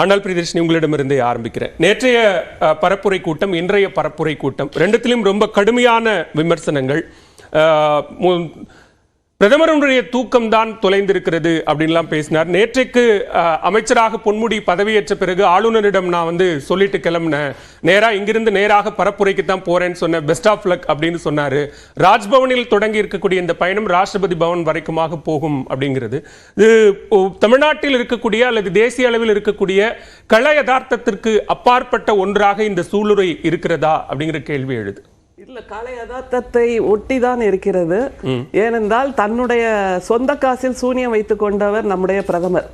ஆனால் பிரியதர்ஷினி உங்களிடமிருந்தே ஆரம்பிக்கிறேன். நேற்றைய பரப்புரை கூட்டம் இன்றைய பரப்புரை கூட்டம் ரெண்டுத்திலும் ரொம்ப கடுமையான விமர்சனங்கள் பிரதமருடைய தூக்கம் தான் தொலைந்திருக்கிறது அப்படின்லாம் பேசினார். நேற்றைக்கு அஹ், அமைச்சராக பொன்முடி பதவியேற்ற பிறகு ஆளுநரிடம் நான் வந்து சொல்லிட்டு கிளம்புனேன். நேரா இங்கிருந்து நேராக பரப்புரைக்கு தான் போறேன்னு சொன்னேன் பெஸ்ட் ஆஃப் லக் அப்படின்னு சொன்னாரு. ராஜ்பவனில் தொடங்கி இருக்கக்கூடிய இந்த பயணம் ராஷ்டிரபதி பவன் வரைக்குமாக போகும் அப்படிங்கிறது. இது தமிழ்நாட்டில் இருக்கக்கூடிய அல்லது தேசிய அளவில் இருக்கக்கூடிய கள யதார்த்தத்திற்கு அப்பாற்பட்ட ஒன்றாக இந்த சூளுரை இருக்கிறதா அப்படிங்கிற கேள்வி எழுது. இல்ல கலை யதார்த்தத்தை ஒட்டிதான் இருக்கிறது. ஏனென்றால் தன்னுடைய சொந்த காசில் சூனியம் வைத்துக் கொண்டவர் நம்முடைய பிரதமர்.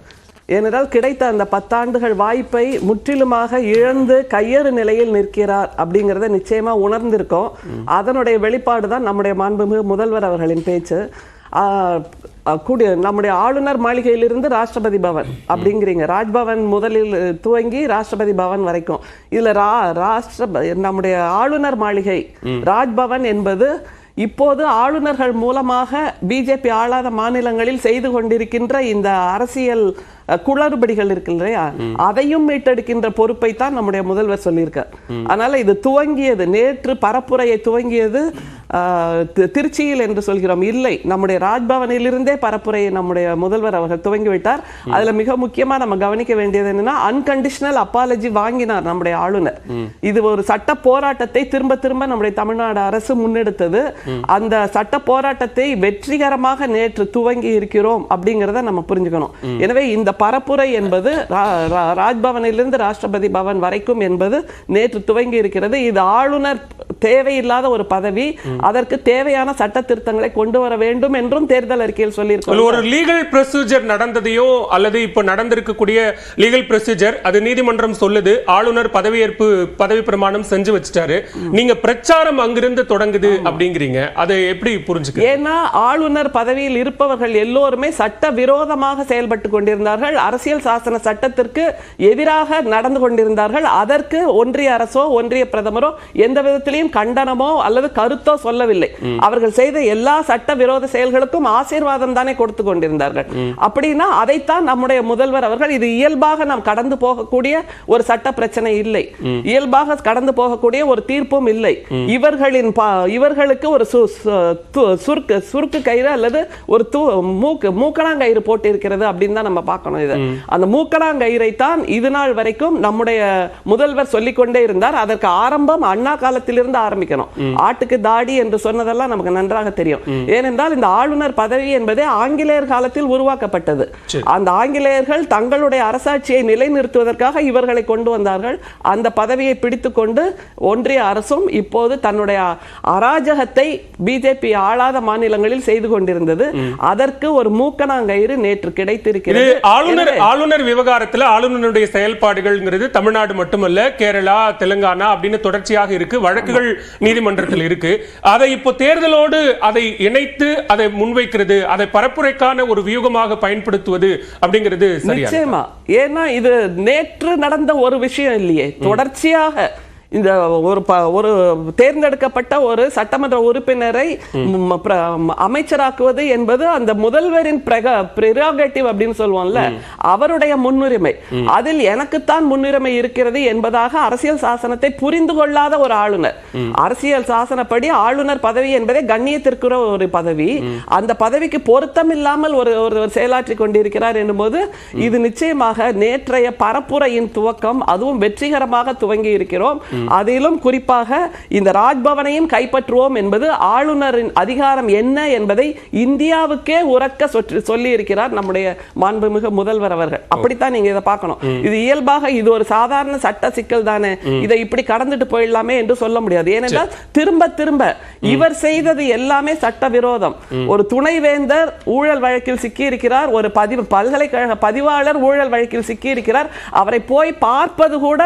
ஏனென்றால் கிடைத்த அந்த பத்தாண்டுகள் வாய்ப்பை முற்றிலுமாக இழந்து கையறு நிலையில் நிற்கிறார் அப்படிங்கிறத நிச்சயமா உணர்ந்திருக்கோம். அதனுடைய வெளிப்பாடு தான் நம்முடைய மாண்புமிகு முதல்வர் அவர்களின் பேச்சு. கூடிய நம்முடைய ஆளுநர் மாளிகையிலிருந்து ராஷ்டிரபதி பவன் அப்படிங்கிறீங்க. ராஜ்பவன் முதலில் துவங்கி ராஷ்டிரபதி பவன் வரைக்கும். இதுல ரா ராஷ்டிர நம்முடைய ஆளுநர் மாளிகை ராஜ்பவன் என்பது இப்போது ஆளுநர்கள் மூலமாக பிஜேபி ஆளாத மாநிலங்களில் செய்து கொண்டிருக்கின்ற இந்த அரசியல் குளறுபடிகள் இருக்கு இல்லையா? அதையும் மீட்டெடுக்கின்ற பொறுப்பை தான் நம்முடைய முதல்வர் சொல்லியிருக்கார். அதனால இது துவங்கியது. நேற்று பரப்புரையை துவங்கியது திருச்சியில் என்று சொல்கிறோம். இல்லை நம்முடைய ராஜ்பவனிலிருந்தே பரப்புரையை நம்முடைய முதல்வர் அவர்கள் துவங்கி விட்டார் அதுல மிக முக்கியமா நம்ம கவனிக்க வேண்டியது என்னன்னா அன்கண்டிஷனல் அப்பாலஜி வாங்கினார் நம்முடைய ஆளுநர். இது ஒரு சட்ட போராட்டத்தை திரும்ப திரும்ப நம்முடைய தமிழ்நாடு அரசு முன்னெடுத்தது. அந்த சட்ட போராட்டத்தை வெற்றிகரமாக நேற்று துவங்கி இருக்கிறோம் அப்படிங்கிறத நம்ம புரிஞ்சுக்கணும். எனவே இந்த பரப்புரை என்பது ராஜ்பவனிலிருந்து ராஷ்டிரபதி பவன் வரைக்கும் என்பது நேற்று துவங்கி இருக்கிறது இது ஆளுநர் தேவையில்லாத ஒரு பதவி அதற்கு தேவையான சட்ட திருத்தங்களை கொண்டு வர வேண்டும் என்றும் தேர்தல் அறிக்கையில் சொல்லியிருக்கோம் ஒரு லீகல் ப்ரொசீஜர் நடந்ததையோ அல்லது இப்ப நடந்திருக்கக்கூடிய லீகல் ப்ரொசீஜர் அது நீதிமன்றம் சொல்லுது ஆளுநர் பதவியேற்பு பதவி பிரமாணம் செஞ்சு வச்சுட்டாரு. நீங்க பிரச்சாரம் அங்கிருந்து தொடங்குது அப்படிங்கிறீங்க. அதை எப்படி புரிஞ்சுக்க ஏன்னா ஆளுநர் பதவியில் இருப்பவர்கள் எல்லோருமே சட்ட விரோதமாக செயல்பட்டு கொண்டிருந்தார்கள். அரசியல் சாசன சட்டத்திற்கு எதிராக நடந்து கொண்டிருந்தார்கள். அதற்கு ஒன்றிய அரசோ ஒன்றிய பிரதமரோ எந்த விதத்திலையும் எதையும் கண்டனமோ அல்லது கருத்தோ சொல்லவில்லை. அவர்கள் செய்த எல்லா சட்ட விரோத செயல்களுக்கும் ஆசீர்வாதம் தானே கொடுத்து கொண்டிருந்தார்கள். அப்படின்னா அதைத்தான் நம்முடைய முதல்வர் அவர்கள் இது இயல்பாக நாம் கடந்து போகக்கூடிய ஒரு சட்ட பிரச்சனை இல்லை. இயல்பாக கடந்து போகக்கூடிய ஒரு தீர்ப்பும் இல்லை. இவர்களின் இவர்களுக்கு ஒரு சுருக்கு சுருக்கு கயிறு அல்லது ஒரு தூ மூக்கு மூக்கணாங்கயிறு போட்டு இருக்கிறது அப்படின்னு தான் நம்ம பார்க்கணும் இதை. அந்த மூக்கணாங்கயிறை தான் இது நாள் வரைக்கும் நம்முடைய முதல்வர் சொல்லிக்கொண்டே இருந்தார். அதற்கு ஆரம்பம் அண்ணா காலத்திலிருந்து ஆரம்பிக்கணும். ஆட்டுக்கு தாடி என்று சொன்னதெல்லாம் நமக்கு நன்றாக தெரியும். ஏனென்றால் இந்த ஆளுநர் பதவி என்பதே ஆங்கிலேயர் காலத்தில் உருவாக்கப்பட்டது. அந்த ஆங்கிலேயர்கள் தங்களுடைய அரசாட்சியை நிலைநிறுத்துவதற்காக இவர்களை கொண்டு வந்தார்கள். அந்த பதவியை பிடித்துக்கொண்டு ஒன்றிய அரசும் இப்போது தன்னுடைய அராஜகத்தை பிஜேபி ஆளாத மாநிலங்களில் செய்து கொண்டிருந்தது. அதற்கு ஒரு மூக்கணாங்கயிறு நேற்று கிடைத்திருக்கிறது. ஆளுநர் ஆளுநர் விவகாரத்துல ஆளுநருடைய செயல்பாடுகள்ங்கிறது தமிழ்நாடு மட்டுமல்ல கேரளா தெலுங்கானா அப்படின்னு தொடர்ச்சியாக இருக்கு. வழக்குகள் நீதிமன்றத்தில் இருக்கு. அதை இப்போ தேர்தலோடு அதை இணைத்து அதை முன்வைக்கிறது அதை பரப்புரைக்கான ஒரு வியூகமாக பயன்படுத்துவது அப்படிங்கிறது நிச்சயமா. ஏன்னா இது நேற்று நடந்த ஒரு விஷயம் இல்லையே. தொடர்ச்சியாக இந்த ஒரு ப- ஒரு தேர்ந்தெடுக்கப்பட்ட ஒரு சட்டமன்ற உறுப்பினரை அமைச்சராக்குவது என்பது அந்த முதல்வரின் பிரிராகேட்டிவ் அப்படின்னு சொல்லுவோம்ல அவருடைய முன்னுரிமை. அதில் எனக்குத்தான் முன்னுரிமை இருக்கிறது என்பதாக அரசியல் சாசனத்தை புரிந்து கொள்ளாத ஒரு ஆளுநர். அரசியல் சாசனப்படி ஆளுநர் பதவி என்பதே கண்ணியத்திற்குற ஒரு பதவி. அந்த பதவிக்கு பொருத்தம் இல்லாமல் ஒரு ஒருவர் செயலாற்றி கொண்டிருக்கிறார் என்னும்போது இது நிச்சயமாக நேற்றைய பரப்புரையின் துவக்கம் அதுவும் வெற்றிகரமாக துவங்கி இருக்கிறோம். அதிலும் குறிப்பாக இந்த ராஜ்பவனையும் கைப்பற்றுவோம் என்பது ஆளுநரின் அதிகாரம் என்ன என்பதை இந்தியாவுக்கே உறக்க சொல்லி இருக்கிறார் நம்முடைய மாண்புமிகு முதல்வர் அவர்கள். அப்படித்தான் நீங்க இதை பார்க்கணும். இது இயல்பாக இது ஒரு சாதாரண சட்ட சிக்கல் தானே. இதை இப்படி கடந்துட்டு போயிடலாமே என்று சொல்ல முடியாது. ஏனென்றால் திரும்ப திரும்ப இவர் செய்தது எல்லாமே சட்ட விரோதம். ஒரு துணைவேந்தர் ஊழல் வழக்கில் சிக்கியிருக்கிறார் ஒரு பதிவு பல்கலைக்கழக பதிவாளர் ஊழல் வழக்கில் சிக்கியிருக்கிறார். அவரை போய் பார்ப்பது கூட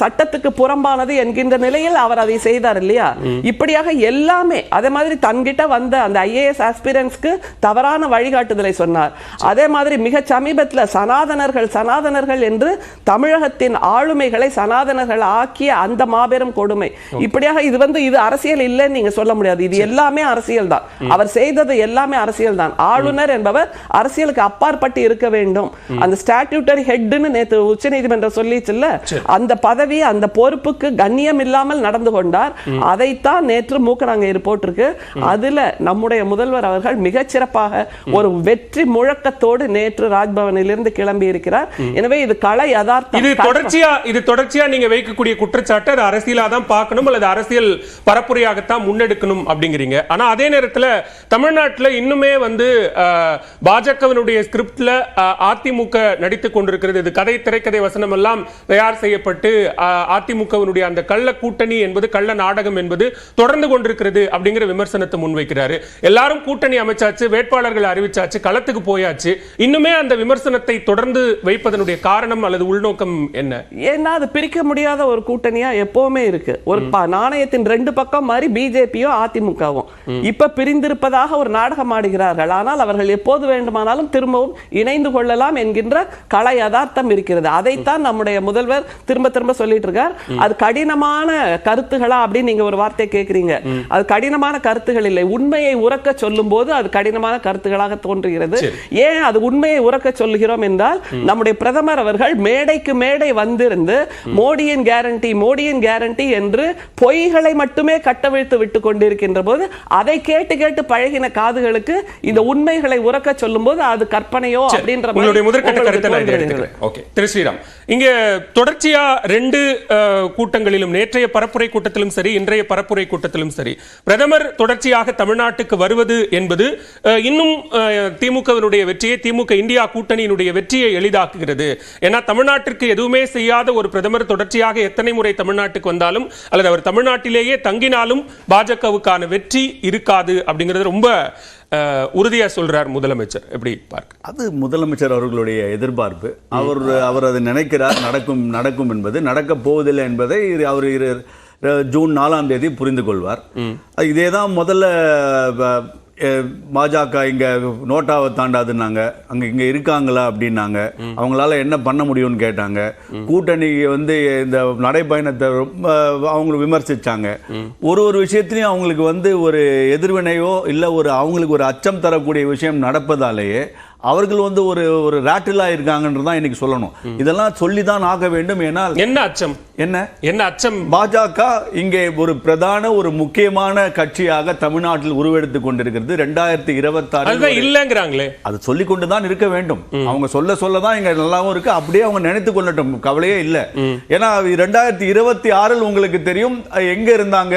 சட்டத்துக்கு புறம்பானது என்கின்ற நிலையில் அவர் அதை செய்தார் இல்லையா? இப்படியாக எல்லாமே அதே மாதிரி தன்கிட்ட வந்த அந்த ஐஏஎஸ் ஆஸ்பிரன்ஸ்க்கு தவறான வழிகாட்டுதலை சொன்னார். அதே மாதிரி மிக சமீபத்தில் சனாதனர்கள் சனாதனர்கள் என்று தமிழகத்தின் ஆளுமைகளை சனாதனர்கள் ஆக்கிய அந்த மாபெரும் கொடுமை. இப்படியாக இது வந்து இது அரசியல் இல்லைன்னு நீங்க சொல்ல முடியாது. இது எல்லாமே அரசியல் தான். அவர் செய்தது எல்லாமே அரசியல் தான். ஆளுநர் என்பவர் அரசியலுக்கு அப்பாற்பட்டு இருக்க வேண்டும். அந்த ஸ்டாட்யூட்டரி ஹெட்னு நேத்து உச்சநீதிமன்றம் சொல்லிச்சுல்ல? அந்த பதவி அந்த பொறுப்புக்கு கண்ணியம் இல்லாமல் நடந்து கொண்டார். அதைத்தான் நேற்று மூக்கனாங்கயிறு போட்டிருக்கு. அதுல நம்முடைய முதல்வர் அவர்கள் மிகச்சிறப்பாக ஒரு வெற்றி முழக்கத்தோடு நேற்று ராஜ்பவனில் இருந்து கிளம்பி இருக்கிறார். எனவே இது கலை யதார்த்தம். இது தொடர்ச்சியா இது தொடர்ச்சியா நீங்க வைக்கக்கூடிய குற்றச்சாட்டு அது அரசியலா தான் பார்க்கணும் அல்லது அரசியல் பரப்புரையாகத்தான் முன்னெடுக்கணும் அப்படிங்கிறீங்க. ஆனா அதே நேரத்துல தமிழ்நாட்டுல இன்னுமே வந்து பாஜகவினுடைய ஸ்கிரிப்ட்ல அதிமுக நடித்துக் கொண்டிருக்கிறது. இது கதை திரைக்கதை வசனம் எல்லாம் தயார் செய்யப்பட்டு அஹ், அதிமுகவினுடைய அந்த கள்ள கூட்டணி என்பது கள்ள நாடகம் என்பது தொடர்ந்து கொண்டிருக்கிறது அப்படிங்கிற விமர்சனத்தை முன்வைக்கிறாரு. எல்லாரும் கூட்டணி அமைச்சாச்சு வேட்பாளர்கள் அறிவிச்சாச்சு களத்துக்கு போயாச்சு. இன்னுமே அந்த விமர்சனத்தை தொடர்ந்து வைப்பதனுடைய காரணம் அல்லது உள்நோக்கம் என்ன? ஏன்னா அது பிரிக்க முடியாத ஒரு கூட்டணியா எப்பவுமே இருக்கு. ஒரு நாணயத்தின் ரெண்டு பக்கம் மாதிரி பிஜேபியும் அதிமுகவும் இப்ப பிரிந்திருப்பதாக ஒரு நாடகம் ஆடுகிறார்கள். ஆனால் அவர்கள் எப்போது வேண்டுமானாலும் திரும்பவும் இணைந்து கொள்ளலாம் என்கின்ற கலை யதார்த்தம் இருக்கிறது. அதைத்தான் நம்முடைய முதல்வர் திரும்ப திரும்ப சொல்லிட்டு இருக்கார் அது கடினமான கருத்துகளா அப்படின்னு நீங்க ஒரு வார்த்தை கேக்குறீங்க. அது கடினமான கருத்துகள் இல்லை. உண்மையை உறக்க சொல்லும் போது அது கடினமான கருத்துகளாக தோன்றுகிறது. ஏன் அது உண்மையை உறக்க சொல்லுகிறோம் என்றால் நம்முடைய பிரதமர் அவர்கள் மேடைக்கு மேடை வந்திருந்து மோடியின் கேரண்டி மோடியின் கேரண்டி என்று பொய்களை மட்டுமே கட்டவிழ்த்து விட்டு கொண்டிருக்கின்ற போது அதை கேட்டு கேட்டு பழகின காதுகளுக்கு இந்த உண்மைகளை உறக்க சொல்லும்போது அது கற்பனையோ அப்படின்ற முதற்கட்ட கருத்தை ஓகே. திரு ஸ்ரீராம் இங்க தொடர்ச்சியா ரெண்டு கூட்டங்களிலும் நேற்றைய பரப்புரை கூட்டத்திலும் சரி இன்றைய பரப்புரை கூட்டத்திலும் சரி பிரதமர் தொடர்ச்சியாக தமிழ்நாட்டுக்கு வருவது என்பது இன்னும் திமுகவினுடைய வெற்றியை திமுக இந்தியா கூட்டணியினுடைய வெற்றியை எளிதாக்குகிறது. ஏன்னா தமிழ்நாட்டிற்கு எதுவுமே செய்யாத ஒரு பிரதமர் தொடர்ச்சியாக எத்தனை முறை தமிழ்நாட்டுக்கு வந்தாலும் அல்லது அவர் தமிழ்நாட்டிலேயே தங்கினாலும் பாஜகவுக்கான வெற்றி இருக்காது அப்படிங்கிறது ரொம்ப அஹ், உறுதியா சொல்றார் முதலமைச்சர். எப்படி பார்க்க? அது முதலமைச்சர் அவர்களுடைய எதிர்பார்ப்பு. அவர் அவர் அதை நினைக்கிறார் நடக்கும் நடக்கும் என்பது. நடக்க போவதில்லை என்பதை அவர் இரு- ஜூன் நாலாம் தேதி புரிந்து கொள்வார் இதே தான் முதல்ல பாஜக இங்கே நோட்டாவை தாண்டாதுன்னாங்க. அங்கே இங்கே இருக்காங்களா அப்படின்னாங்க. அவங்களால என்ன பண்ண முடியும்னு கேட்டாங்க. கூட்டணி வந்து இந்த நடைப்பயணத்தை ரொம்ப அவங்களை விமர்சிச்சாங்க. ஒரு ஒரு விஷயத்துலையும் அவங்களுக்கு வந்து ஒரு எதிர்வினையோ இல்லை ஒரு அவங்களுக்கு ஒரு அச்சம் தரக்கூடிய விஷயம் நடப்பதாலேயே அவர்கள் வந்து ஒரு ஒரு ரேட்டிலா இருக்காங்கன்றது தான் இன்னைக்கு சொல்லணும். இதெல்லாம் சொல்லி தான் ஆக வேண்டும் ஏனால் என்ன அச்சம்? என்ன? என்ன அச்சம்? பாஜக இங்கே ஒரு பிரதான ஒரு முக்கியமான கட்சியாக தமிழ்நாட்டில் உருவெடுத்து கொண்டிருக்கிறது. ரெண்டாயிரத்தி இருபத்தாறு இல்லங்கிறாங்களே. அது சொல்லி கொண்டு தான் இருக்க வேண்டும். அவங்க சொல்ல சொல்ல தான் இங்க நல்லாவும் இருக்கு. அப்படியே அவங்க நினைத்து கொள்ளட்டும். கவலையே இல்ல. ஏன்னா ரெண்டாயிரத்தி இருபத்தி ஆறில் உங்களுக்கு தெரியும் எங்க இருந்தாங்க?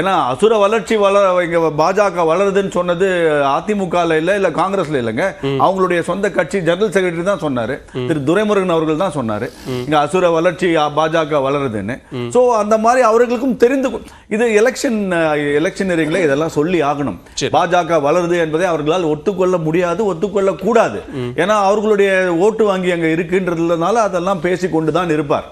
ஏன்னா அசுர வளர்ச்சி வளர இங்க பாஜக வளருதுன்னு சொன்னது அதிமுக இல்ல இல்ல காங்கிரஸ்ல இல்லைங்க. அவங்களுடைய சொந்த கட்சி ஜெனரல் செக்ரட்டரி தான் சொன்னாரு. திரு துரைமுருகன் அவர்கள் தான் சொன்னாரு. இங்க அசுர வளர்ச்சி பாஜக வளருதுன்னு. சோ அந்த மாதிரி அவர்களுக்கும் தெரிந்து இது எலெக்ஷன் எலெக்ஷனரிகளை இதெல்லாம் சொல்லி ஆகணும். பாஜக வளருது என்பதை அவர்களால் ஒத்துக்கொள்ள முடியாது ஒத்துக்கொள்ள கூடாது. ஏன்னா அவர்களுடைய ஓட்டு வங்கி அங்க இருக்குன்றதுனால அதெல்லாம் பேசிக் கொண்டுதான் இருப்பார்.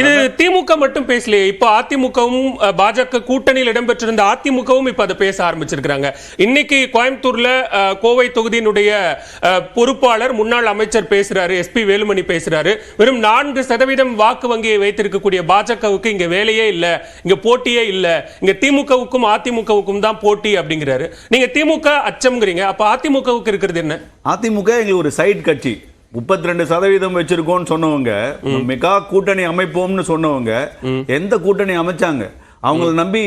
இது திமுக மட்டும் பேசலையே. இப்போ அதிமுகவும் பாஜக கூட்டணியில் இடம்பெற்றிருந்த அதிமுகவும் இப்போ அதை பேச ஆரம்பிச்சிருக்கிறாங்க. இன்னைக்கு கோயம்புத்தூர்ல கோவை தொகுதியினுடைய பொறுப்பாளர் முன்னாள் அமைச்சர் பேசுறாரு எஸ்பி வேலுமணி பேசுறாரு. வெறும் நான்கு சதவீதம் வாக்கு வங்கியை வைத்திருக்கக்கூடிய பாஜகவுக்கு இங்க வேலையே இல்லை இங்க போட்டியே இல்லை. இங்க திமுகவுக்கும் அதிமுகவுக்கும் தான் போட்டி அப்படிங்கிறாரு. நீங்க திமுக அச்சம்ங்கிறீங்க. அப்ப அதிமுகவுக்கு இருக்கிறது என்ன? அதிமுக எங்களுக்கு ஒரு சைட் கட்சி. முப்பத்தி ரெண்டு சதவீதம் வச்சிருக்கோம்னு சொன்னவங்க மெகா கூட்டணி அமைப்போம்னு சொன்னவங்க எந்த கூட்டணி அமைச்சாங்க? அவங்கள நம்பி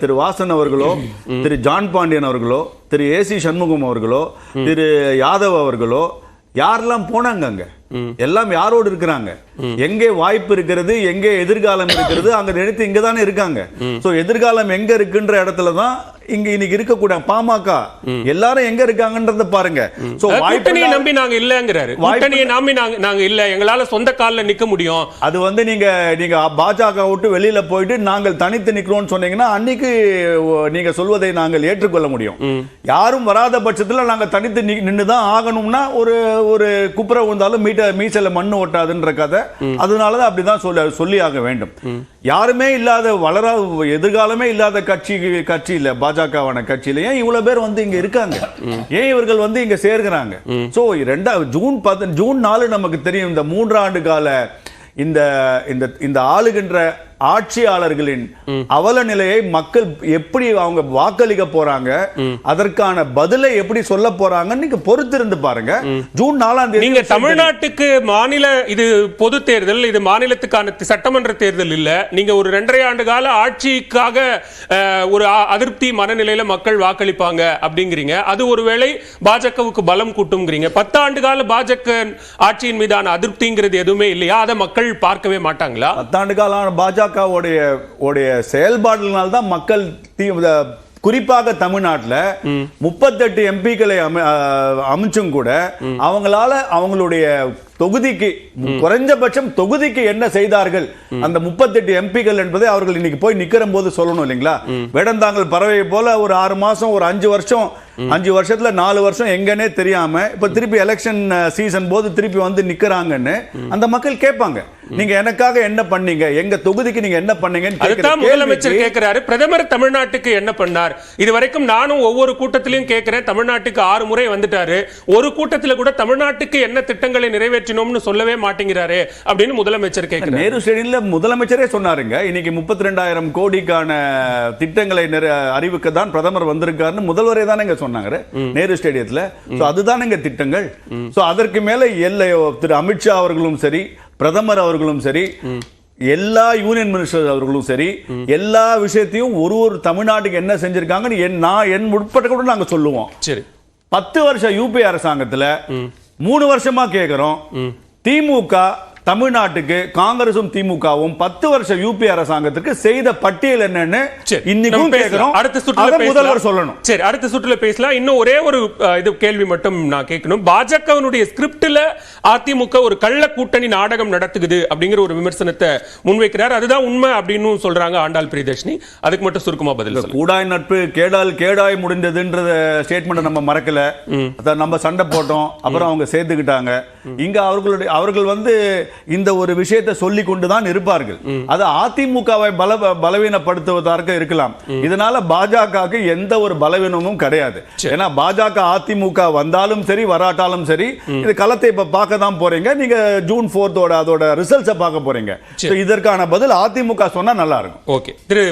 திரு வாசன் அவர்களோ திரு ஜான் பாண்டியன் அவர்களோ திரு ஏசி சண்முகம் அவர்களோ திரு யாதவ் அவர்களோ யாரெல்லாம் போனாங்க அங்க? எல்லாம் யாரோடு இருக்கிறாங்க? எங்கே வாய்ப்பு இருக்கிறது எங்கே எதிர்காலம் இருக்கிறது அங்க நினைத்து இங்க தானே இருக்காங்க சோ எதிர்காலம் எங்க இருக்குன்ற இடத்துல தான் இங்க இன்னைக்கு இருக்கக்கூடிய பாமக. எல்லாரும் எங்க இருக்காங்கன்றத பாருங்க. சோ கூட்டணியை நம்பி நாங்க இல்லங்கிறாரு. கூட்டணியை நம்பி நாங்க நாங்க இல்ல. எங்களால சொந்த கால்ல நிக்க முடியும். அது வந்து நீங்க நீங்க பாஜக விட்டு வெளியில போயிட்டு நாங்கள் தனித்து நிக்கிறோம்னு சொன்னீங்கன்னா அன்னைக்கு நீங்க சொல்வதை நாங்கள் ஏற்றுக்கொள்ள முடியும். யாரும் வராத பட்சத்துல நாங்க தனித்து நின்று தான் ஆகணும்னா ஒரு ஒரு குப்புற விழுந்தாலும் மீட்ட மீசல மண்ணு ஒட்டாதுன்ற கதை. அதனாலதான் அப்படிதான் சொல்ல சொல்லி ஆக வேண்டும். யாருமே இல்லாத வளரா எதிர்காலமே இல்லாத கட்சி கட்சி இல்ல பாஜகவான கட்சியில. ஏன் இவ்வளவு பேர் வந்து இங்க இருக்காங்க? ஏன் இவர்கள் வந்து இங்க சேர்கிறாங்க? சோ ரெண்டா ஜூன் பத்து ஜூன் நாலு நமக்கு தெரியும் இந்த மூன்றாண்டு கால இந்த இந்த இந்த ஆளுகின்ற ஆட்சியாளர்களின் அவல நிலையை மக்கள் எப்படி அவங்க வாக்களிக்க போறாங்க அதற்கான பதிலை எப்படி சொல்ல போறாங்கன்னு நீங்க பொறுத்திருந்து பாருங்க. ஜூன் நாலாம் தேதி நீங்க தமிழ்நாட்டுக்கு மாநில இது பொது தேர்தல் இது மாநிலத்துக்கான சட்டமன்ற தேர்தல் இல்ல. நீங்க ஒரு ரெண்டரை ஆண்டு கால ஆட்சிக்காக ஒரு அதிருப்தி மனநிலையில மக்கள் வாக்களிப்பாங்க அப்படிங்கிறீங்க. அது ஒருவேளை பாஜகவுக்கு பலம் கூட்டும்ங்கிறீங்க. பத்தாண்டு கால பாஜக ஆட்சியின் மீதான அதிருப்திங்கிறது எதுவுமே இல்லையா? அதை மக்கள் பார்க்கவே மாட்டாங்களா? பத்தாண்டு காலான பாஜகவுடைய உடைய செயல்பாடுகளால் தான் மக்கள் தீ- குறிப்பாக தமிழ்நாட்டுல முப்பத்தெட்டு எம்பிக்களை அமைச்சும் கூட அவங்களால அவங்களுடைய தொகுதிக்கு குறைஞ்சபட்சம் தொகுதிக்கு என்ன செய்தார்கள்? அந்த முப்பத்தெட்டு எம்பிக்கள் என்பதை அவர்கள் இன்னைக்கு போய் நிக்கிற போது சொல்லணும் இல்லைங்களா? வேடந்தாங்கல் பறவை போல ஒரு ஆறு மாசம் ஒரு அஞ்சு வருஷம் அஞ்சு வருஷத்துல நாலு வருஷம் எங்கன்னே தெரியாம இப்ப திருப்பி எலெக்ஷன் சீசன் போது திருப்பி வந்து நிக்கிறாங்கன்னு அந்த மக்கள் கேட்பாங்க. நீங்க எனக்காக என்ன பண்ணீங்க? எங்க தொகுதிக்கு நீங்க என்ன பண்ணீங்கன்னு அதுதான் முதலமைச்சர் கேட்கிறாரு. பிரதமர் தமிழ்நாட்டுக்கு என்ன பண்ணார்? இது வரைக்கும் நானும் ஒவ்வொரு கூட்டத்திலையும் கேட்கிறேன். தமிழ்நாட்டுக்கு ஆறு முறை வந்துட்டாரு. ஒரு கூட்டத்துல கூட தமிழ்நாட்டுக்கு என்ன திட்டங்களை நிறைவேற்றினோம்னு சொல்லவே மாட்டேங்கிறாரு அப்படின்னு முதலமைச்சர் கேட்கிறாரு நேரு ஸ்டேடியம்ல முதலமைச்சரே சொன்னாருங்க இன்னைக்கு முப்பத்தி ரெண்டாயிரம் கோடிக்கான திட்டங்களை அறிவிக்க தான் பிரதமர் வந்திருக்காருன்னு முதல்வரே தானே சொன்னாங்க நேரு ஸ்டேடியத்துல. சோ அதுதானேங்க திட்டங்கள். சோ அதற்கு மேல எல்லை திரு அமித்ஷா அவர்களும் சரி பிரதமர் அவர்களும் சரி எல்லா யூனியன் மினிஸ்டர் அவர்களும் சரி எல்லா விஷயத்தையும் ஒரு ஒரு தமிழ்நாட்டுக்கு என்ன செஞ்சிருக்காங்கன்னு என் நான் என் உட்பட்ட கூட நாங்க சொல்லுவோம். சரி. பத்து வருஷம் யூபி அரசாங்கத்துல மூணு வருஷமா கேக்குறோம். திமுக தமிழ்நாட்டுக்கு காங்கிரசும் திமுகவும் பத்து வருஷம் யூபி அரசாங்கத்துக்கு செய்த பட்டியல் என்னன்னு இன்னைக்கும். கேக்குறோம் அடுத்த சுற்றுல. முதல்வர் சொல்லணும். சரி அடுத்த சுற்றுல பேசலாம். இன்னும் ஒரே ஒரு இது கேள்வி மட்டும் நான் கேட்கணும். பாஜகவினுடைய ஸ்கிரிப்ட்ல அதிமுக ஒரு கள்ள கூட்டணி நாடகம் நடத்துகுது அப்படிங்கிற ஒரு விமர்சனத்தை முன்வைக்கிறார். அதுதான் உண்மை அப்படின்னு சொல்றாங்க ஆண்டாள் பிரியதர்ஷினி. அதுக்கு மட்டும் சுருக்கமா பதில் கூடாய் நட்பு கேடால் கேடாய் முடிந்ததுன்றத ஸ்டேட்மெண்ட் நம்ம மறக்கல. நம்ம சண்டை போட்டோம். அப்புறம் அவங்க சேர்த்துக்கிட்டாங்க. இங்க அவர்களுடைய அவர்கள் வந்து இந்த ஒரு விஷயத்தை சொல்லி கொண்டுதான் இருப்பார்கள். அது அதிமுகவை பல பலவீனப்படுத்துவதற்கு இருக்கலாம். இதனால பாஜகவுக்கு எந்த ஒரு பலவீனமும் கிடையாது. ஏன்னா பாஜக அதிமுக வந்தாலும் சரி வராட்டாலும் சரி இது களத்தை இப்ப பார்க்க தான் போறீங்க. நீங்க ஜூன் போர்த்தோட அதோட ரிசல்ட்ஸை பார்க்க போறீங்க. இதற்கான பதில் அதிமுக சொன்னா நல்லா இருக்கும். ஓகே. திரு